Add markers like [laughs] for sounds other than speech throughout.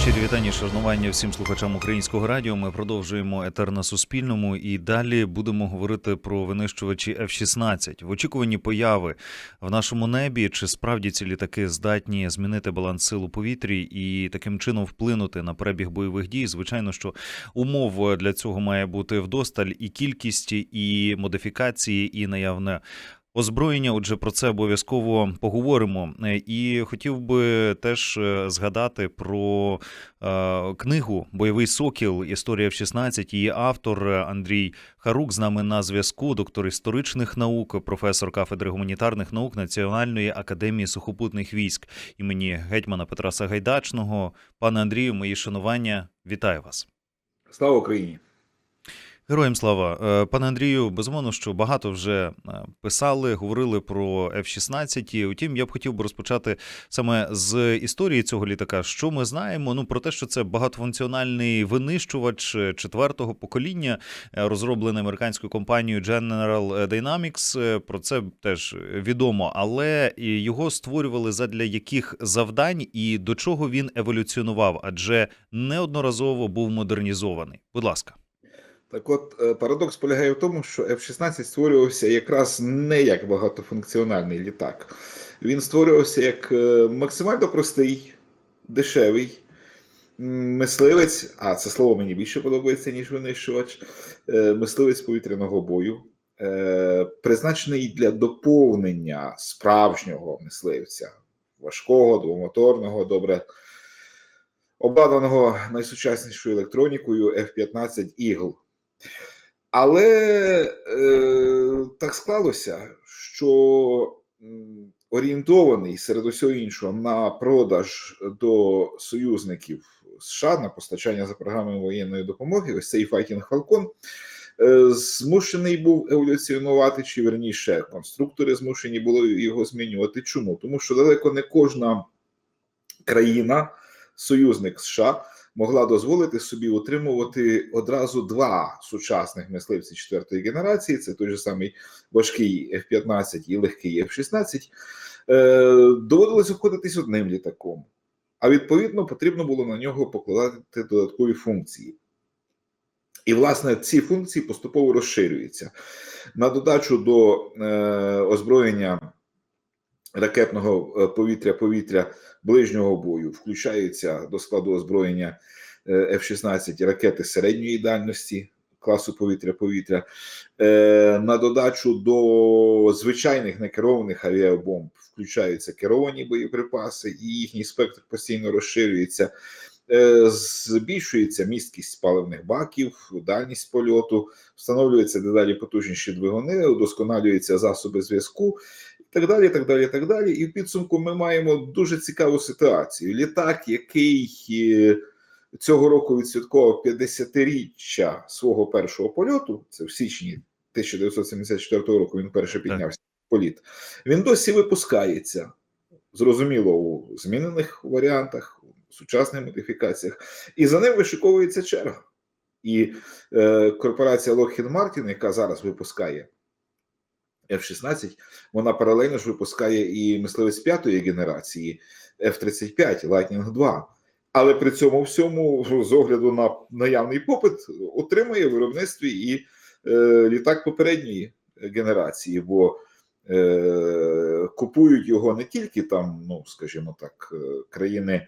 Щирі вітання, шанування всім слухачам українського радіо. Ми продовжуємо етер на Суспільному і далі будемо говорити про винищувачі F-16. В очікуванні появи в нашому небі, чи справді ці літаки здатні змінити баланс сил у повітрі і таким чином вплинути на перебіг бойових дій. Звичайно, що умов для цього має бути вдосталь і кількісті, і модифікації, і наявне Озброєння, отже, про це обов'язково поговоримо. Е, І хотів би теж е, згадати про е, книгу Бойовий сокіл. Історія в 16 Її автор Андрій Харук з нами на зв'язку, доктор історичних наук, професор кафедри гуманітарних наук Національної академії сухопутних військ імені гетьмана Петра Сагайдачного. Пане Андрію, мої шанування, вітаю вас. Слава Україні! Героям слава, Е, пане Андрію, безумовно, що багато вже е, писали, говорили про F-16. Утім, я б хотів би розпочати саме з історії цього літака. Що ми знаємо? Ну про те, що це багатофункціональний винищувач е, четвертого покоління, розроблений американською компанією General Dynamics. Про це теж відомо, але його створювали задля яких завдань і до чого він еволюціонував, адже неодноразово був модернізований. Будь ласка. Так от е, парадокс полягає в тому, що F-16 створювався якраз не як багатофункціональний літак. Він створювався як е, максимально простий, дешевий мисливець, а це слово мені більше подобається, ніж винищувач, е, мисливець повітряного бою, призначений для доповнення справжнього мисливця, важкого, двомоторного, добре обладнаного найсучаснішою електронікою F-15 Eagle. Але е, так склалося, що орієнтований серед усього іншого на продаж до союзників США на постачання за програмою воєнної допомоги, ось цей Fighting Falcon, е, змушений був еволюціонувати, чи верніше, конструктори змушені були його змінювати. Чому? Тому що далеко не кожна країна, союзник США, могла дозволити собі утримувати одразу два сучасних мисливці четвертої генерації: це той же самий важкий F-15 і легкий F-16. Е, доводилось обходитись одним літаком, а відповідно потрібно було на нього покладати додаткові функції. І, власне, ці функції поступово розширюються. На додачу до е, озброєння ракетного повітря-повітря ближнього бою включаються до складу озброєння е, F-16 ракети середньої дальності класу повітря-повітря. Е, На додачу до звичайних некерованих авіабомб включаються керовані боєприпаси, і їхній спектр постійно розширюється. Е, Збільшується місткість паливних баків, дальність польоту, встановлюються дедалі потужніші двигуни, удосконалюються засоби зв'язку, так далі. так далі, так далі. І в підсумку ми маємо дуже цікаву ситуацію. Літак, який е, цього року відсвяткував 50-річчя свого першого польоту, це в січні 1974 року. Він перше піднявся в політ. Він досі випускається. Зрозуміло, у змінених варіантах, у сучасних модифікаціях, і за ним вишиковується черга. І е, корпорація Lockheed Martin, яка зараз випускає F-16, вона паралельно ж випускає і мисливець п'ятої генерації F-35 Lightning 2. Але при цьому всьому, з огляду на наявний попит, отримує в виробництві і е, літак попередньої генерації, бо е, купують його не тільки там, ну скажімо так, е, країни е,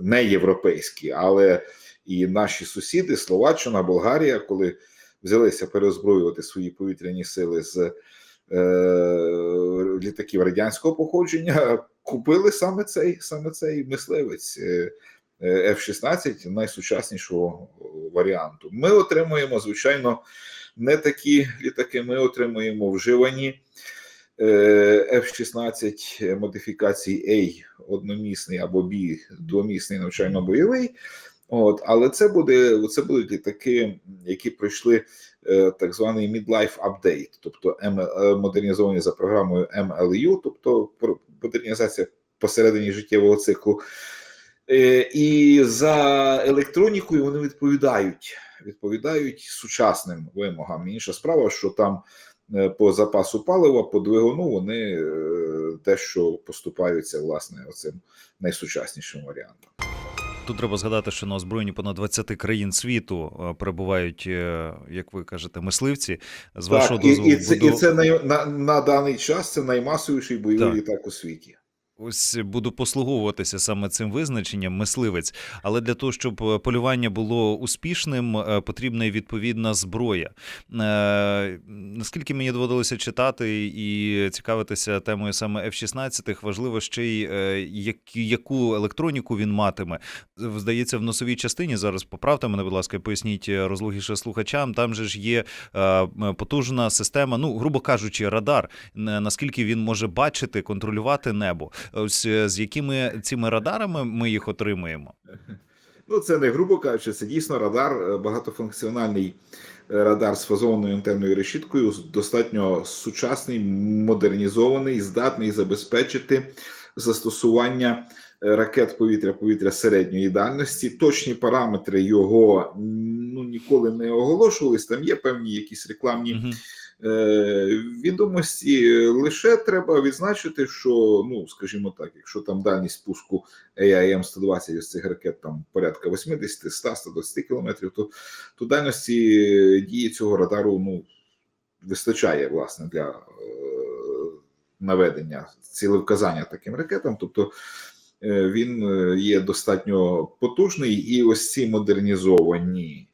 не європейські, але і наші сусіди, Словаччина, Болгарія, коли взялися переозброювати свої повітряні сили з е, літаків радянського походження, купили саме цей саме цей мисливець е, е, F-16 найсучаснішого варіанту. Ми отримуємо, звичайно, не такі літаки. Ми отримуємо вживані е, F-16 модифікації A одномісний або B двомісний навчально-бойовий. От, але це буде це будуть літаки, які пройшли е, так званий midlife update, тобто М, е, модернізовані за програмою MLU, тобто модернізація посередині життєвого циклу. Е, і за електронікою вони відповідають відповідають сучасним вимогам. Інша справа, що там е, по запасу палива, по двигуну, вони е, дещо поступаються власне оцим найсучаснішим варіантом. Тут треба згадати, що на озброєнні понад 20 країн світу е, перебувають, е, як ви кажете, мисливці. З вашого Так, і, дозволу і це, буду... і це най, на, на даний час це наймасовіший бойовий Так. літак у світі. Ось буду послуговуватися саме цим визначенням мисливець. Але для того, щоб е, полювання було успішним, е, потрібна відповідна зброя. Е, наскільки мені доводилося читати і цікавитися темою саме F-16, важливо ще й яку електроніку він матиме. Здається, в носовій частині зараз поправте мене, будь ласка, поясніть розлогіше слухачам. Там же ж є потужна система, ну грубо кажучи, радар. Наскільки він може бачити, контролювати небо. Ось е, з якими цими радарами ми їх отримуємо? Ну, це не грубо кажучи, це дійсно радар, е, багатофункціональний е, радар з фазованою антенною решіткою, достатньо сучасний, модернізований, здатний забезпечити застосування ракет повітря-повітря середньої дальності. Точні параметри його ну, ніколи не оголошувались. Там є певні якісь рекламні відомості. Лише треба відзначити, що, ну, скажімо так, якщо там дальність спуску AIM-120 із цих ракет там порядка 80, 100, 120 кілометрів, то, то дальності дії цього радару ну, вистачає власне для е, наведення цілевказання таким ракетам. Тобто е, він е, є достатньо потужний, і ось ці модернізовані е,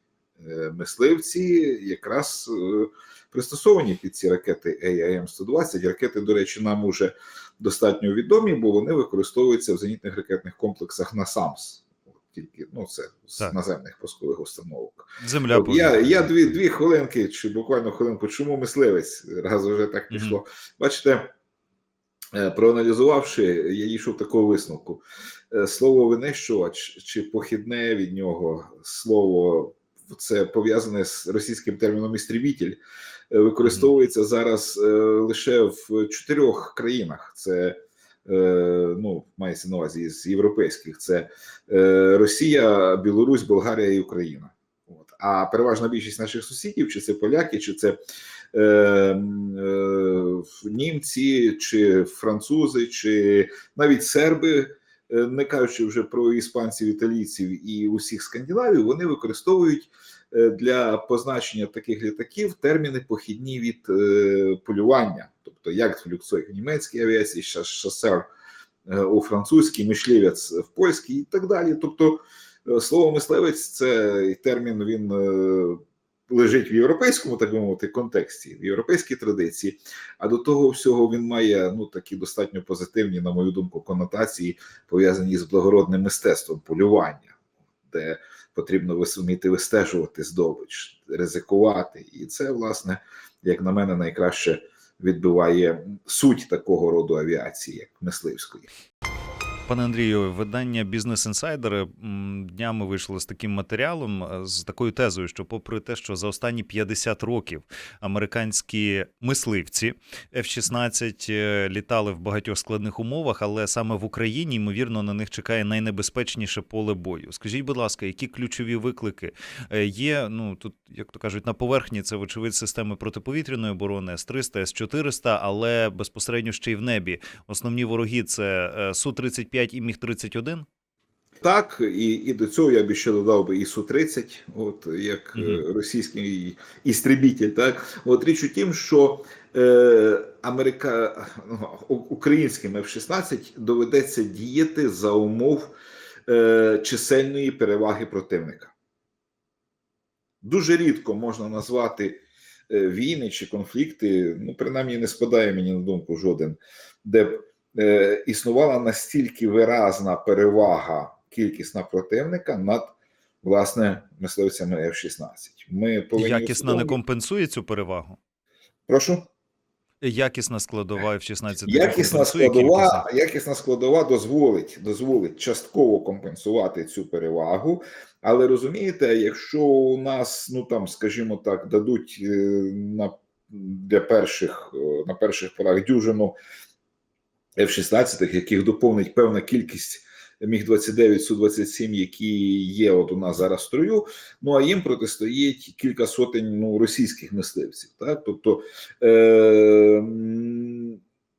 мисливці якраз е, пристосовані під ці ракети AIM-120. Ракети, до речі, нам уже достатньо відомі, бо вони використовуються в зенітних ракетних комплексах НАСАМС. От Тільки ну це з Так. наземних пускових установок. Земля От я, я дві, дві хвилинки чи буквально хвилинку, чому мисливець? Раз вже так пішло. Бачите, е, проаналізувавши, я дійшов такого висновку. Е, Слово винищувач чи похідне від нього слово це пов'язане з російським терміном істрібітель, е, використовується зараз е, лише в чотирьох країнах. Це е, ну, мається на увазі з європейських: це Росія, Білорусь, Болгарія і Україна. От. А переважна більшість наших сусідів, чи це поляки, чи це е, е, німці, чи французи, чи навіть серби, не кажучи вже про іспанців, італійців і усіх скандинавів, вони використовують е, для позначення таких літаків терміни похідні від е, полювання, тобто як флюксой німецькій авіації, шасер е, у французькій, мишлівець в польській і так далі. Тобто, е, слово мисливець це термін він е, лежить в європейському, так би мовити, контексті, в європейській традиції. А до того всього він має ну такі достатньо позитивні, на мою думку, конотації, пов'язані з благородним мистецтвом полювання, де потрібно вис- вміти вистежувати здобич, ризикувати. І це, власне, як на мене, найкраще відбиває суть такого роду авіації, як мисливської. Пане Андрію, видання Бізнес Інсайдери днями вийшло з таким матеріалом, е, з такою тезою, що, попри те, що за останні 50 років американські мисливці F-16 е, літали в багатьох складних умовах, але саме в Україні, ймовірно, на них чекає найнебезпечніше поле бою. Скажіть, будь ласка, які ключові виклики е, є? Ну тут, як то кажуть, на поверхні це вочевидь системи протиповітряної оборони С-300, С-400, але безпосередньо ще й в небі. Основні вороги це е, Су-35 і Міг-31? Так, і, і до цього я б ще додав би і Су-30, от як е, Мгм. російський істребітель. Так, от річ у тім, що е, Америка ну, українським F-16 доведеться діяти за умов е, чисельної переваги противника. Дуже рідко можна назвати е, війни чи конфлікти, ну принаймні не спадає мені на думку жоден, де б існувала настільки виразна перевага кількісна противника над власне мисливцями F-16. Ми повинні Якісно не компенсує цю перевагу? Прошу. Якісна складова F-16 Якісна складова, кількість? якісна складова дозволить, дозволить частково компенсувати цю перевагу. Але розумієте, якщо у нас, ну там, скажімо так, дадуть е, на для перших е, на перших порах дюжину F-16, яких доповнить певна кількість міг 29 су 27 які є от у нас зараз в строю. Ну а їм протистоїть кілька сотень ну, російських мисливців. Так, тобто е,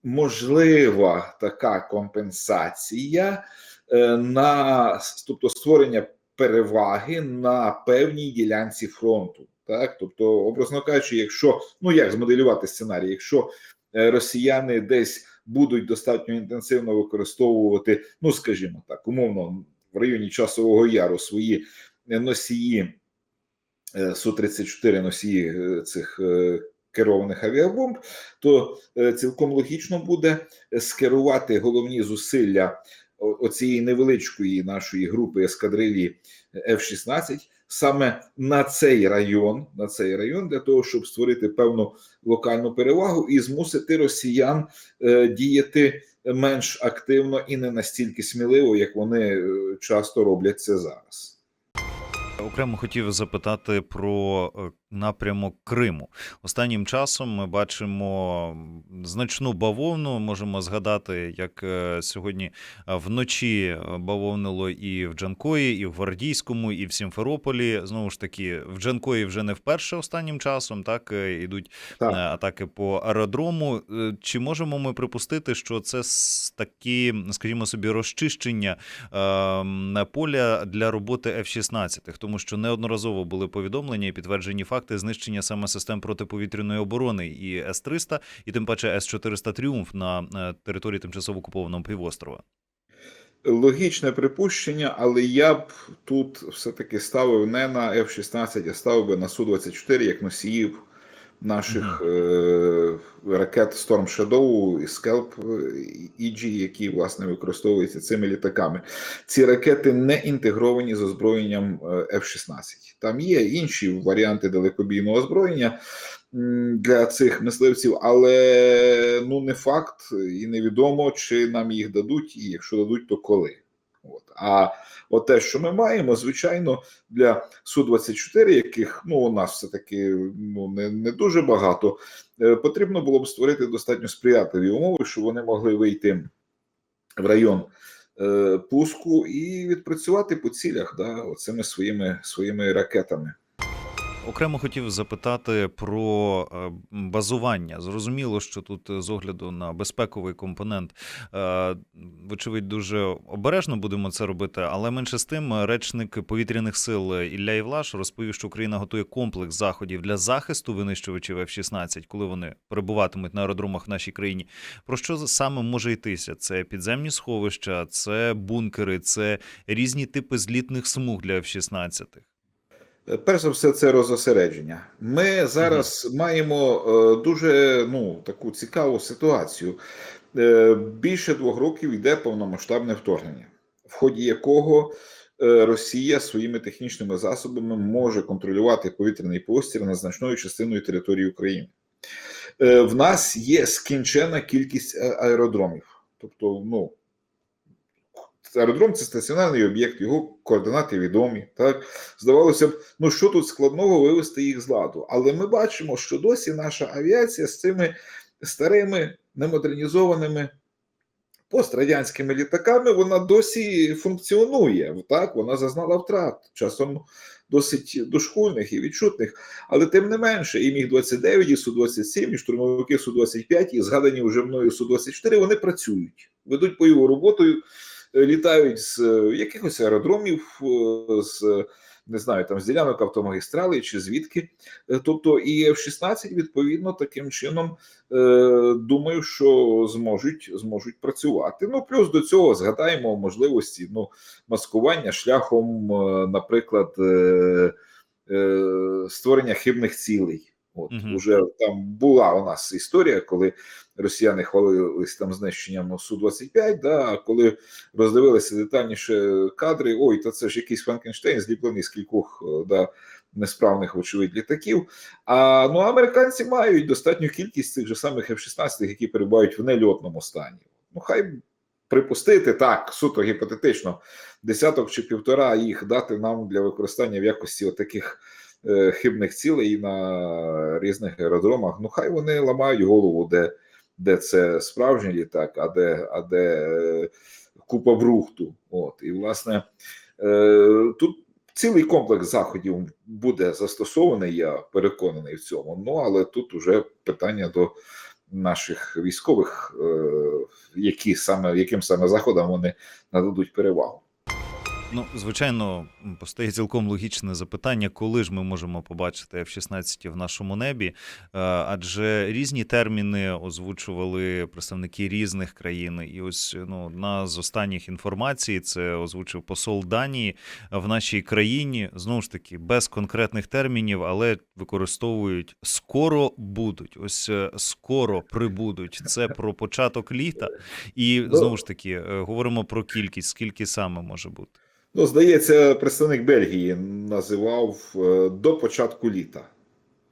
можлива така компенсація е, на тобто створення переваги на певній ділянці фронту. Так, тобто, образно кажучи, якщо ну як змоделювати сценарій, якщо е, росіяни десь будуть достатньо інтенсивно використовувати, ну скажімо так, умовно в районі часового яру свої е, носії е, су 34 носії е, цих керованих авіабомб, то цілком логічно буде скерувати головні зусилля оцієї невеличкої нашої групи ескадрилі F-16 саме на цей район, на цей район, для того, щоб створити певну локальну перевагу і змусити росіян е, діяти менш активно і не настільки сміливо, як вони е, часто роблять це зараз. Окремо хотів запитати про е, напрямок Криму. Останнім часом ми бачимо значну бавовну. Можемо згадати, як е, сьогодні е, вночі е, бавовнило і в Джанкої, і в Гвардійському, і в Сімферополі. Знову ж таки, в Джанкої вже не вперше останнім часом. Так ідуть Так. атаки по аеродрому. Чи можемо ми припустити, що це такі, скажімо собі, розчищення поля для роботи F-16, тому що неодноразово були повідомлення і підтверджені факти знищення саме систем протиповітряної оборони і С-300, і тим паче С-400 Тріумф на е, території тимчасово окупованого півострова. Логічне припущення, але я б тут все-таки ставив не на F-16, а ставив би на Су-24 як носіїв наших е- ракет Storm Shadow і Scalp EG, які власне використовуються цими літаками. Ці ракети не інтегровані з озброєнням е, F-16. Там є інші варіанти далекобійного озброєння для цих мисливців, але ну не факт і невідомо, чи нам їх дадуть, і якщо дадуть, то коли. От. А от те, що ми маємо, звичайно, для Су-24, яких ну, у нас все-таки ну, не, не дуже багато, е, потрібно було б створити достатньо сприятливі умови, щоб вони могли вийти в район е, пуску і відпрацювати по цілях да, оцими своїми, своїми ракетами. Окремо хотів запитати про е, базування. Зрозуміло, що тут е, з огляду на безпековий компонент, е, вочевидь, дуже обережно будемо це робити, але менше з тим, речник повітряних сил Ілля Івлаш розповів, що Україна готує комплекс заходів для захисту винищувачів F-16, коли вони перебуватимуть на аеродромах в нашій країні. Про що саме може йтися? Це підземні сховища, це бункери, це різні типи злітних смуг для F-16. Перш за все, це розосередження. Ми зараз маємо е, дуже ну, таку цікаву ситуацію. Е, більше двох років йде повномасштабне вторгнення, в ході якого е, Росія своїми технічними засобами може контролювати повітряний простір над значною частиною території України. В нас є скінчена кількість аеродромів. Тобто, ну, аеродром це стаціонарний об'єкт, його координати відомі. Так здавалося б, ну що тут складного вивести їх з ладу. Але ми бачимо, що досі наша авіація з цими старими немодернізованими пострадянськими літаками вона досі функціонує. Так, вона зазнала втрат, часом досить дошкульних і відчутних. Але тим не менше, і міг 29, і су 27 і штурмовики су 25 і згадані вже мною су 24 вони працюють, ведуть бойову роботу, літають з е, якихось аеродромів, е, з не знаю, там з ділянок автомагістрали чи звідки. Е, Тобто і F-16, відповідно, таким чином е, думаю, що зможуть зможуть працювати. Ну плюс до цього згадаємо можливості ну, маскування шляхом, е, наприклад, е, е, створення хибних цілей. От Мгм. уже там була у нас історія, коли росіяни хвалились там знищенням су 25 да, а коли роздивилися детальніше кадри, ой, та це ж якийсь Франкенштейн, зліплений з кількох е, да, несправних, вочевидь, літаків. А ну, американці мають достатню кількість цих же самих F-16, які перебувають в нельотному стані. Ну, хай припустити так, суто гіпотетично, десяток чи півтора їх дати нам для використання в якості отаких е, хибних цілей на різних аеродромах. Ну, хай вони ламають голову, де, де це справжній літак, а де, а де е, купа брухту. От і власне е, тут цілий комплекс заходів буде застосований. Я переконаний в цьому. Ну але тут уже питання до наших військових, е, які саме яким саме заходам вони нададуть перевагу. Ну, звичайно, постає цілком логічне запитання, коли ж ми можемо побачити F-16 в нашому небі, Е, адже різні терміни озвучували представники різних країн. І ось ну, одна з останніх інформацій це озвучив посол Данії в нашій країні. Знову ж таки, без конкретних термінів, але використовують скоро будуть. Ось е, скоро прибудуть. Це про початок літа. І знову ж таки, е, говоримо про кількість, скільки саме може бути. Ну, здається, представник Бельгії називав е, до початку літа.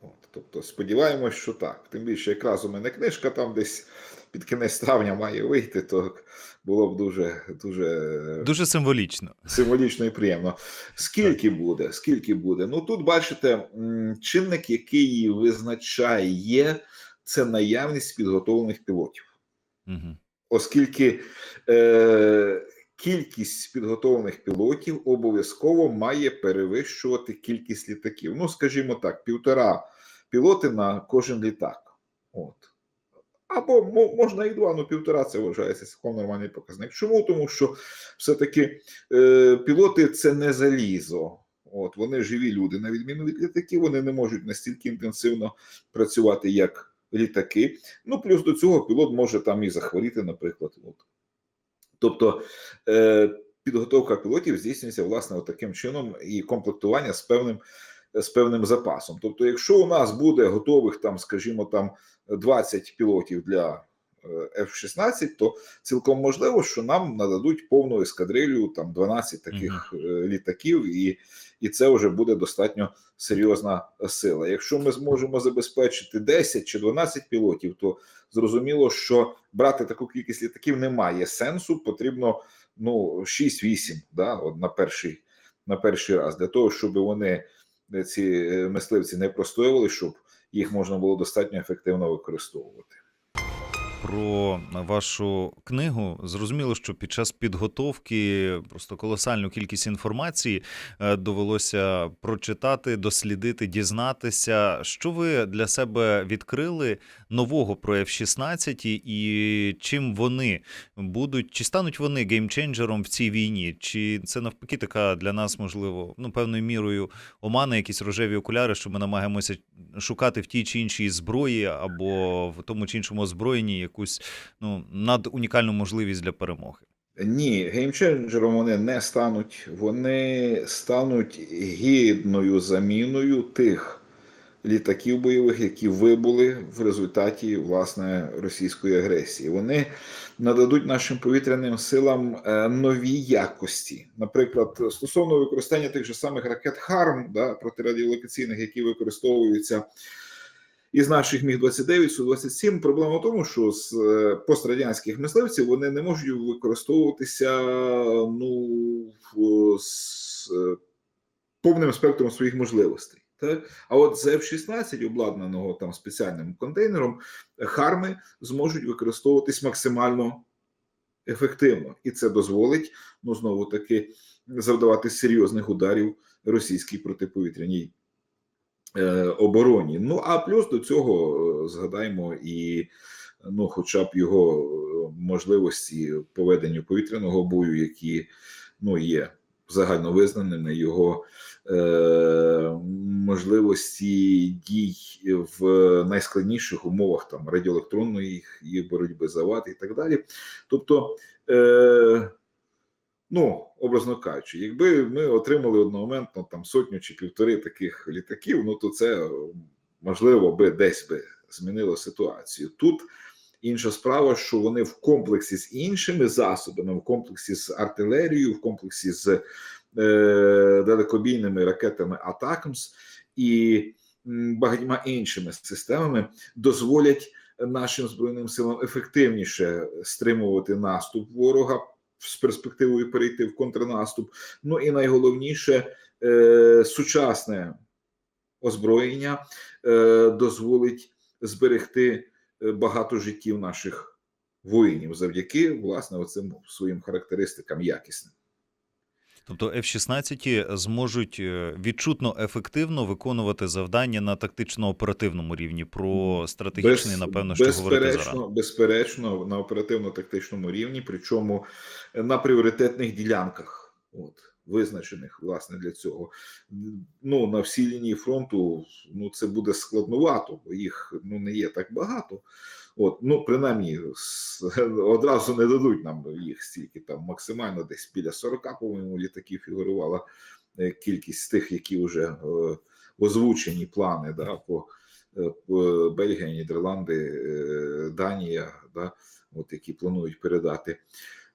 От, тобто, сподіваємось, що так. Тим більше, якраз у мене книжка там десь під кінець травня має вийти, то було б дуже, дуже, Дуже символічно. символічно і приємно. Скільки буде? Скільки буде? Ну тут бачите, чинник, який визначає, це наявність підготовлених пілотів Угу. оскільки е, кількість підготовлених пілотів обов'язково має перевищувати кількість літаків. Ну, скажімо так, півтора пілоти на кожен літак. От. Або можна і два, ну півтора це вважається цілком нормальний показник. Чому? Тому що все-таки е, пілоти це не залізо. От вони живі люди, на відміну від літаків, вони не можуть настільки інтенсивно працювати, як літаки. Ну, плюс до цього пілот може там і захворіти, наприклад. От. Тобто е, підготовка пілотів здійснюється власне таким чином і комплектування з певним, з певним запасом. Тобто, якщо у нас буде готових там, скажімо, там 20 пілотів для F-16, то цілком можливо, що нам нададуть повну ескадрилью там 12 таких е, літаків, і, і це вже буде достатньо серйозна сила. Якщо ми зможемо забезпечити 10 чи 12 пілотів, то зрозуміло, що брати таку кількість літаків немає сенсу. Потрібно ну 6-8 да, от на перший на перший раз для того, щоб вони е, ці е, мисливці не простоювали, щоб їх можна було достатньо ефективно використовувати. Про вашу книгу зрозуміло, що під час підготовки просто колосальну кількість інформації е, довелося прочитати, дослідити, дізнатися. Що ви для себе відкрили нового про F-16 і чим вони будуть, чи стануть вони геймченджером в цій війні? Чи це навпаки така для нас можливо ну певною мірою омана, якісь рожеві окуляри, що ми намагаємося шукати в тій чи іншій зброї або в тому чи іншому озброєнні якусь ну надунікальну можливість для перемоги. Ні, геймченджером вони не стануть. Вони стануть гідною заміною тих літаків бойових, які вибули в результаті власне російської агресії. Вони нададуть нашим повітряним силам е, нові якості. Наприклад, стосовно використання тих же самих ракет ХАРМ, да, протирадіолокаційних, які використовуються із наших міг 29 су 27 проблема в тому, що з е, пострадянських мисливців вони не можуть використовуватися ну з е, повним спектром своїх можливостей. Так? А от з F-16, обладнаного там спеціальним контейнером, харми зможуть використовуватись максимально ефективно, і це дозволить ну знову таки завдавати серйозних ударів російській протиповітряній обороні. Ну а плюс до цього е, згадаємо і ну, хоча б його е, можливості по веденню повітряного бою, які ну є загально визнаними, його е, можливості дій в найскладніших умовах там радіоелектронної їх боротьби за ват і так далі. Тобто. Е, Ну, образно кажучи, якби ми отримали одномоментно там сотню чи півтори таких літаків, ну то це можливо би десь би змінило ситуацію. Тут інша справа, що вони в комплексі з іншими засобами, в комплексі з артилерією, в комплексі з е, далекобійними ракетами Атакмс і багатьма іншими системами дозволять нашим збройним силам ефективніше стримувати наступ ворога з перспективою перейти в контрнаступ. Ну і найголовніше, е, сучасне озброєння е, дозволить зберегти е, багато життів наших воїнів завдяки власне оцим своїм характеристикам якісним. Тобто F-16 зможуть е, відчутно ефективно виконувати завдання на тактично-оперативному рівні. Про стратегічний, напевно, що говорити зараз. безперечно, безперечно, на оперативно-тактичному рівні, причому на пріоритетних ділянках, от визначених власне для цього. Ну на всій лінії фронту ну це буде складновато, бо їх ну не є так багато. От, ну принаймні [laughs] одразу не дадуть нам їх стільки там максимально десь біля 40, по-моєму, літаків фігурувала е, кількість тих, які вже е, озвучені плани да, по е, по Бельгія, Нідерланди, Данія, да, от які планують передати.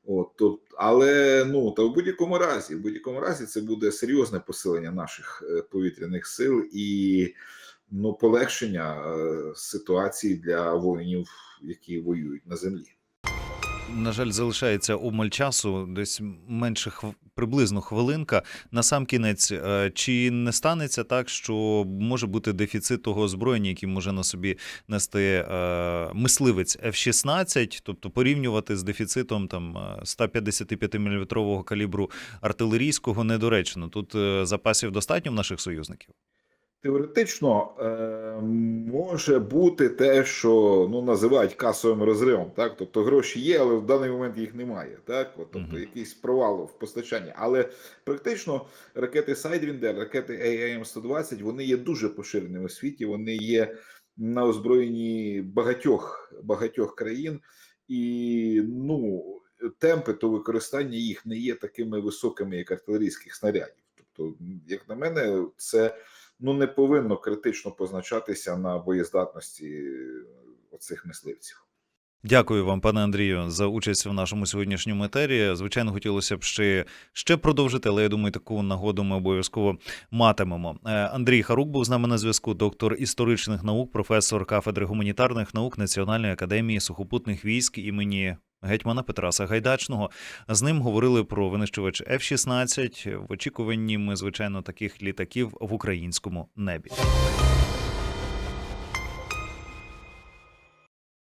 От, тут але ну та в будь-якому разі, в будь-якому разі, це буде серйозне посилення наших е, повітряних сил і ну полегшення е, ситуації для воїнів, які воюють на землі. На жаль, залишається обмаль часу, десь менше хв... приблизно хвилинка. На сам кінець, е, чи не станеться так, що може бути дефіцит того озброєння, який може на собі нести е, мисливець F-16, тобто порівнювати з дефіцитом там е, 155 мм калібру артилерійського недоречно. Тут е, запасів достатньо в наших союзників. Теоретично е, може бути те, що ну називають касовим розривом, так тобто гроші є, але в даний момент їх немає. Так, От, тобто якийсь провал в постачанні. Але практично ракети Sidewinder, ракети AIM-120, вони є дуже поширеними у світі. Вони є на озброєнні багатьох багатьох країн, і ну темпи то використання їх не є такими високими, як артилерійських снарядів. Тобто, як на мене, це ну не повинно критично позначатися на боєздатності оцих мисливців. Дякую вам, пане Андрію, за участь в нашому сьогоднішньому етері. Звичайно, хотілося б ще, ще продовжити, але я думаю, таку нагоду ми обов'язково матимемо. Е, Андрій Харук був з нами на зв'язку, доктор історичних наук, професор кафедри гуманітарних наук Національної академії сухопутних військ імені. Гетьмана Петра Сагайдачного з ним говорили про винищувач F-16. В очікуванні ми, звичайно, таких літаків в українському небі.